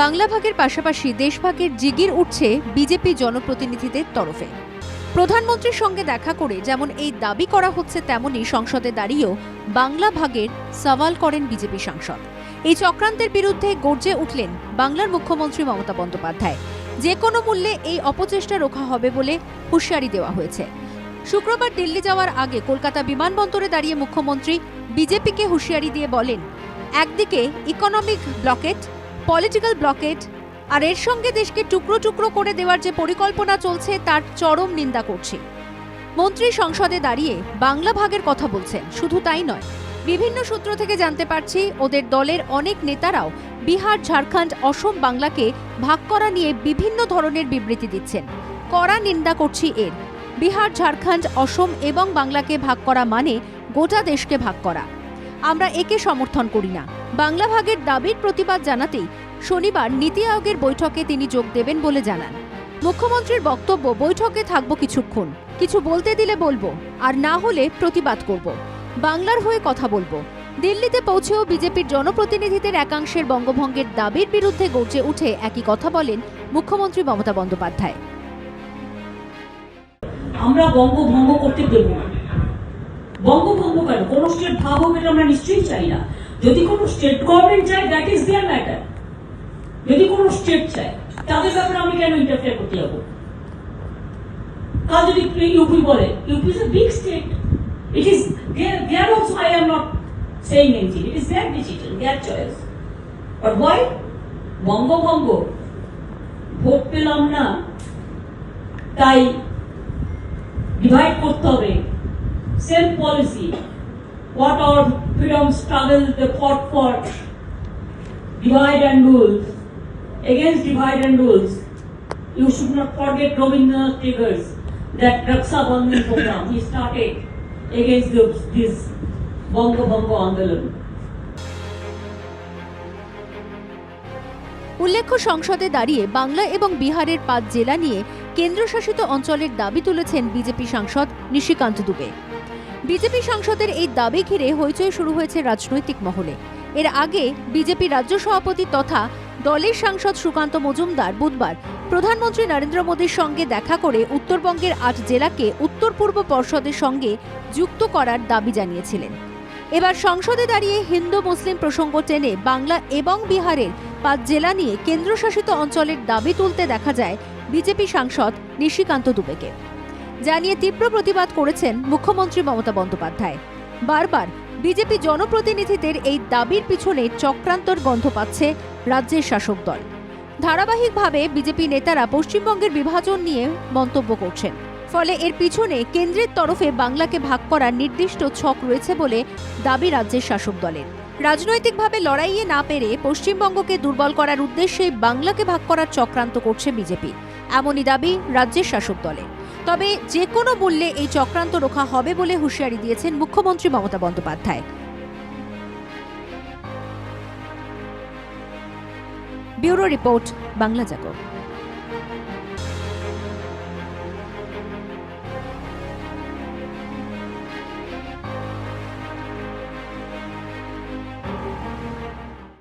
বাংলা ভাগের পাশাপাশি দেশভাগের জিগির উঠছে বিজেপি জনপ্রতিনিধিদের তরফে। প্রধানমন্ত্রীর সঙ্গে দেখা করে যেমন এই দাবি করা হচ্ছে, তেমনই সংসদে দাঁড়িয়েও বাংলা ভাগের সওয়াল করেন বিজেপি সাংসদ। এই চক্রান্তের বিরুদ্ধে গর্জে উঠলেন বাংলার মুখ্যমন্ত্রী মমতা বন্দ্যোপাধ্যায়। যে কোনো মূল্যে এই অপচেষ্টা রোখা হবে বলে হুঁশিয়ারি দেওয়া হয়েছে। শুক্রবার দিল্লি যাওয়ার আগে কলকাতা বিমানবন্দরে দাঁড়িয়ে মুখ্যমন্ত্রী বিজেপিকে হুঁশিয়ারি দিয়ে বলেন, একদিকে ইকোনমিক ব্লকেট পলিটিক্যাল ব্লকেট, আর এর সঙ্গে দেশকে টুকরো টুকরো করে দেওয়ার যে পরিকল্পনা চলছে, তার চরম নিন্দা করছি। মন্ত্রী সংসদে দাঁড়িয়ে বাংলা ভাগের কথা বলছেন, শুধু তাই নয়। বিভিন্ন সূত্র থেকে জানতে পারছি, ওদের দলের অনেক নেতারাও বিহার, ঝাড়খণ্ড, অসম বাংলাকে ভাগ করা নিয়ে বিভিন্ন ধরনের বিবৃতি দিচ্ছেন। কড়া নিন্দা করছি এর। বিহার, ঝাড়খণ্ড, অসম এবং বাংলাকে ভাগ করা মানে গোটা দেশকে ভাগ করা। আমরা একে সমর্থন করি না। বাংলা ভাগের দাবির প্রতিবাদ জানাতেই শনিবার নীতি আয়োগের বৈঠকে তিনি যোগ দেবেন বলে জানান। মুখ্যমন্ত্রীর বক্তব্য, বৈঠকে থাকব কিছুক্ষণ। কিছু বলতে দিলে বলব, আর না হলে প্রতিবাদ করব। বাংলার হয়ে কথা বলব। দিল্লিতে পৌঁছেও বিজেপির জনপ্রতিনিধিদের একাংশের বঙ্গভঙ্গের দাবির বিরুদ্ধে গর্জে উঠে একই কথা বলেন মুখ্যমন্ত্রী মমতা বন্দ্যোপাধ্যায়। আমরা বঙ্গভঙ্গ করতে দেব না। বঙ্গভঙ্গ কেন? কোন স্টেট ভাগ হোক আমরা নিশ্চয়ই চাই না। যদি কোনো স্টেট গভর্নমেন্ট চায় দ্যাট ইজ দেয়ার ম্যাটার যদি কোনো স্টেট চায়, তাদের ব্যাপারে আমি কেন ইন্টারফেয়ার করতে যাব? কাল যদি ইউপি বলে, UP is a big state it is their also I am not saying anything it is their decision their choice but why Bangabhanga vote পেলাম না। তাই ডিভাইড করতে হবে। Same policy what our freedom struggle the fought for divide and rule against divide and rules you should not forget Rabindranath Tagore's that Raksha Bandhan program he started against the, this Bongo Bongo Andalan. উল্লেখ্য সংসদে দাঁড়িয়ে বাংলা এবং বিহারের পাঁচ জেলা নিয়ে কেন্দ্রশাসিত অঞ্চলের দাবি তুলেছেন বিজেপি সাংসদ নিশিকান্ত দুবে বিজেপি সাংসদের এই দাবি ঘিরে হইচই শুরু হয়েছে রাজনৈতিক মহলে এর আগে বিজেপি রাজ্য সভাপতি তথা দলের সাংসদ সুকান্ত মজুমদার বুধবার প্রধানমন্ত্রী নরেন্দ্র মোদীর সঙ্গে দেখা করে উত্তরবঙ্গের আট জেলাকে উত্তর পূর্ব পর্ষদের সঙ্গে যুক্ত করার দাবি জানিয়েছিলেন। এবার সংসদে দাঁড়িয়ে হিন্দু মুসলিম প্রসঙ্গ টেনে বাংলা এবং বিহারের পাঁচ জেলা নিয়ে কেন্দ্রশাসিত অঞ্চলের দাবি তুলতে দেখা যায় বিজেপি সাংসদ নিশিকান্ত দুবেকে। জানিয়ে তীব্র প্রতিবাদ করেছেন মুখ্যমন্ত্রী মমতা বন্দ্যোপাধ্যায়। বারবার বিজেপি জনপ্রতিনিধিদের এই দাবির পিছনে চক্রান্তর গন্ধ পাচ্ছে রাজ্যের শাসক দল। ধারাবাহিকভাবে বিজেপি নেতারা পশ্চিমবঙ্গের বিভাজন নিয়ে মন্তব্য করছেন। ফলে এর পিছনে কেন্দ্রের তরফে বাংলাকে ভাগ করার নির্দিষ্ট ছক রয়েছে বলে দাবি রাজ্যের শাসক দলের। রাজনৈতিকভাবে লড়াইয়ে না পেরে পশ্চিমবঙ্গকে দুর্বল করার উদ্দেশ্যে বাংলাকে ভাগ করার চক্রান্ত করছে বিজেপি। এমনই দাবি রাজ্যের শাসক দলের। তবে যে কোনো মূল্যে এই চক্রান্ত রোখা হবে বলে হুঁশিয়ারি দিয়েছেন মুখ্যমন্ত্রী Mamata Bandyopadhyay. Bureau report Bangla Jagar